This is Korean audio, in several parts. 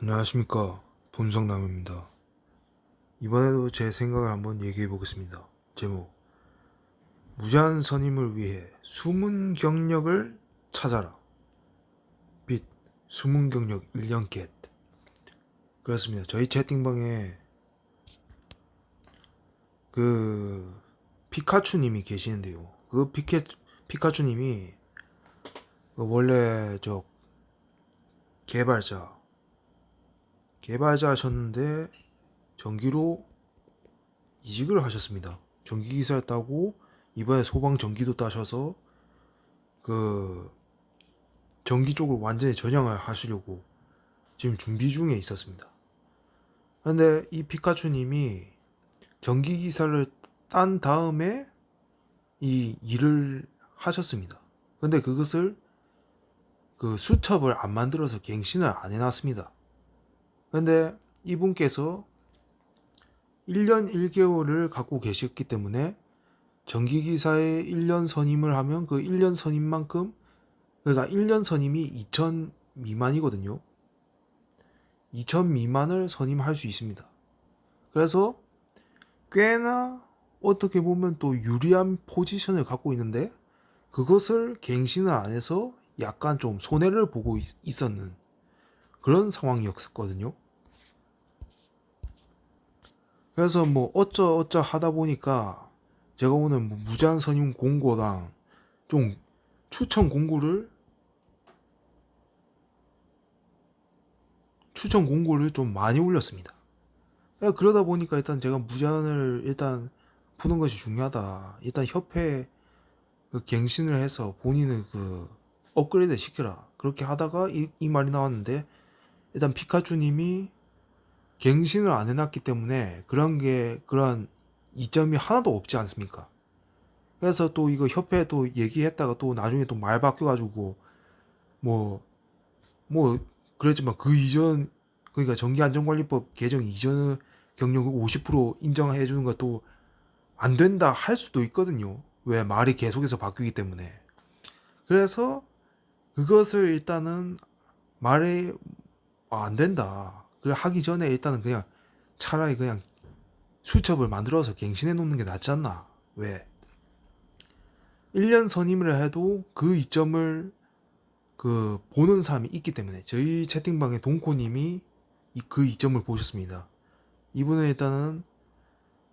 안녕하십니까 본성남입니다. 이번에도 제 생각을 한번 얘기해 보겠습니다. 제목 무제한 선임을 위해 숨은 경력을 찾아라. 빛 숨은 경력 1년 겟 그렇습니다. 저희 채팅방에 그 피카츄님이 계시는데요. 그 피케 피카츄님이 그 원래 저 개발자 개발자 하셨는데 전기로 이직을 하셨습니다. 전기 기사를 따고 이번에 소방 전기도 따셔서 그 전기 쪽으로 완전히 전향을 하시려고 지금 준비 중에 있었습니다. 근데 이 피카츄님이 전기 기사를 딴 다음에 이 일을 하셨습니다. 근데 그것을 그 수첩을 안 만들어서 갱신을 안 해놨습니다. 근데 이분께서 1년 1개월을 갖고 계셨기 때문에 전기기사에 1년 선임을 하면 그 1년 선임만큼 그러니까 1년 선임이 2천 미만이거든요. 2천 미만을 선임할 수 있습니다. 그래서 꽤나 어떻게 보면 또 유리한 포지션을 갖고 있는데 그것을 갱신을 안 해서 약간 좀 손해를 보고 있- 있었는 그런 상황이었거든요. 그래서 뭐 어쩌 어쩌 하다 보니까 제가 오늘 뭐 무제한 선임 공고랑 좀 추천 공고를 추천 공고를 좀 많이 올렸습니다. 예, 그러다 보니까 일단 제가 무제한을 일단 푸는 것이 중요하다. 일단 협회 그 갱신을 해서 본인을 그 업그레이드 시켜라. 그렇게 하다가 이, 이 말이 나왔는데 일단 피카츄님이 갱신을 안 해놨기 때문에 그런 게 그런 이점이 하나도 없지 않습니까? 그래서 또 이거 협회 또 얘기했다가 또 나중에 또 말 바뀌어가지고 뭐뭐 그랬지만 그 이전 그러니까 전기안전관리법 개정 이전 경력을 50% 인정해 주는 것도 안 된다 할 수도 있거든요. 왜 말이 계속해서 바뀌기 때문에. 그래서 그것을 일단은 말에 아, 안 된다. 하기 전에 일단은 그냥 차라리 그냥 수첩을 만들어서 갱신해 놓는 게 낫지 않나? 왜? 1년 선임을 해도 그 이점을 그 보는 사람이 있기 때문에 저희 채팅방에 동코님이 이- 그 이점을 보셨습니다. 이분은 일단은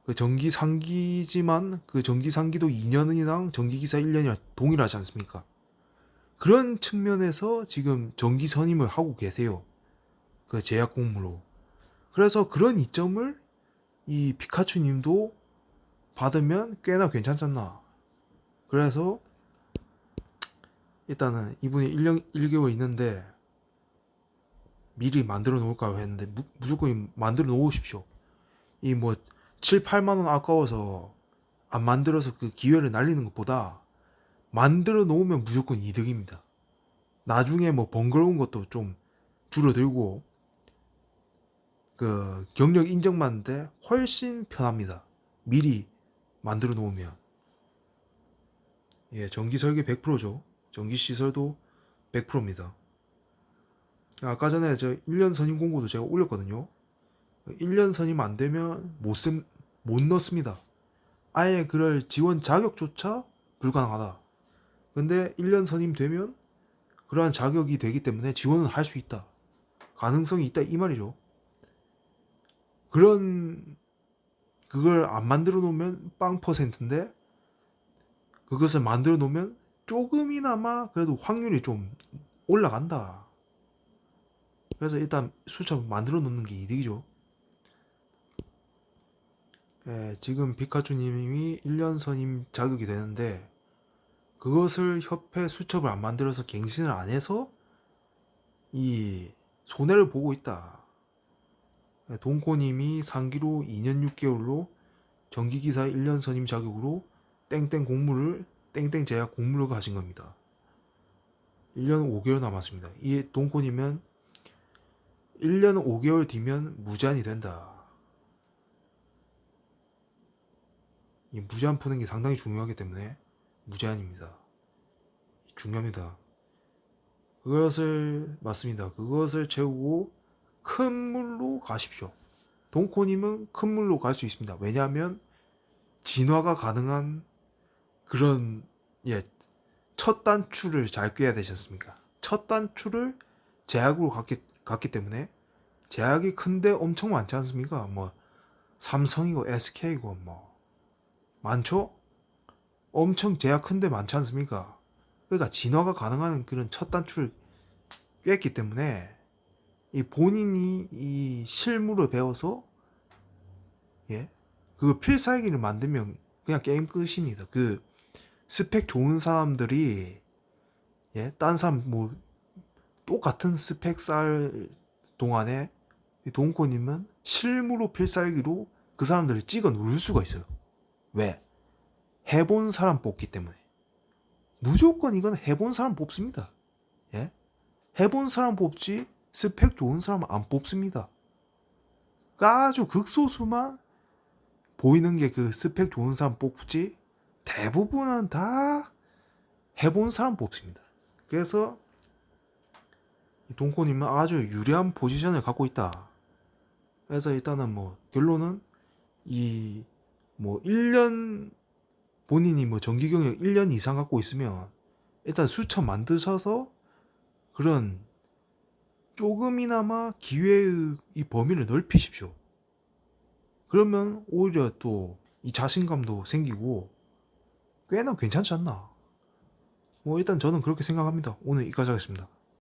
그 전기 상기지만 그 전기 상기도 2년이랑 전기 기사 1년이랑 동일하지 않습니까? 그런 측면에서 지금 전기 선임을 하고 계세요. 그 제약 공무로. 그래서 그런 이점을 이 피카츄 님도 받으면 꽤나 괜찮잖나. 그래서 일단은 이분이 1년 1개월 있는데 미리 만들어 놓을까 했는데 무, 무조건 만들어 놓으십시오. 이 뭐 7, 8만 원 아까워서 안 만들어서 그 기회를 날리는 것보다 만들어 놓으면 무조건 이득입니다. 나중에 뭐 번거로운 것도 좀 줄어들고 그 경력 인정받는데 훨씬 편합니다. 미리 만들어 놓으면 예 전기 설계 100%죠. 전기 시설도 100%입니다. 아까 전에 저 1년 선임 공고도 제가 올렸거든요. 1년 선임 안 되면 못, 쓴, 못 넣습니다. 아예 그럴 지원 자격조차 불가능하다. 근데 1년 선임 되면 그러한 자격이 되기 때문에 지원은 할 수 있다. 가능성이 있다 이 말이죠. 그런 그걸 안 만들어 놓으면 빵 퍼센트인데 그것을 만들어 놓으면 조금이나마 그래도 확률이 좀 올라간다. 그래서 일단 수첩 만들어 놓는 게 이득이죠. 예, 지금 피카츄님이 1년 선임 자격이 되는데 그것을 협회 수첩을 안 만들어서 갱신을 안 해서 이 손해를 보고 있다. 예, 동코님이 상기로 2년 6개월로 전기기사 1년 선임 자격으로 땡땡 공무를 땡땡 제약 공무를 가신 겁니다. 1년 5개월 남았습니다. 이 동코님은 1년 5개월 뒤면 무제한이 된다. 이 무제한 푸는 게 상당히 중요하기 때문에 무제한입니다. 중요합니다. 그것을 맞습니다. 그것을 채우고 큰 물로 가십시오. 동코님은 큰 물로 갈 수 있습니다. 왜냐하면 진화가 가능한 그런 예, 첫 단추를 잘 꿰야 되지 않습니까? 첫 단추를 제약으로 갔기, 갔기 때문에 제약이 큰데 엄청 많지 않습니까? 뭐 삼성이고 SK고 뭐 많죠? 엄청 제약 큰데 많지 않습니까? 그러니까 진화가 가능한 그런 첫 단추를 꿰기 때문에 이 본인이 이 실무를 배워서 예? 그 필살기를 만들면 그냥 게임 끝입니다. 그 스펙 좋은 사람들이 예, 딴 사람 뭐 똑같은 스펙 쌀 동안에 이 동코님은 실무로 필살기로 그 사람들을 찍어 누를 수가 있어요. 왜? 해본 사람 뽑기 때문에. 무조건 이건 해본 사람 뽑습니다. 예? 해본 사람 뽑지 스펙 좋은 사람 안 뽑습니다. 아주 극소수만 보이는 게 그 스펙 좋은 사람 뽑지 대부분은 다 해본 사람 뽑습니다. 그래서 이 동코님은 아주 유리한 포지션을 갖고 있다. 그래서 일단은 뭐 결론은 이 뭐 1년 본인이 뭐 정기 경력 1년 이상 갖고 있으면 일단 수천 만드셔서 그런 조금이나마 기회의 이 범위를 넓히십시오. 그러면 오히려 또 이 자신감도 생기고 꽤나 괜찮지 않나. 뭐 일단 저는 그렇게 생각합니다. 오늘 여기까지 하겠습니다.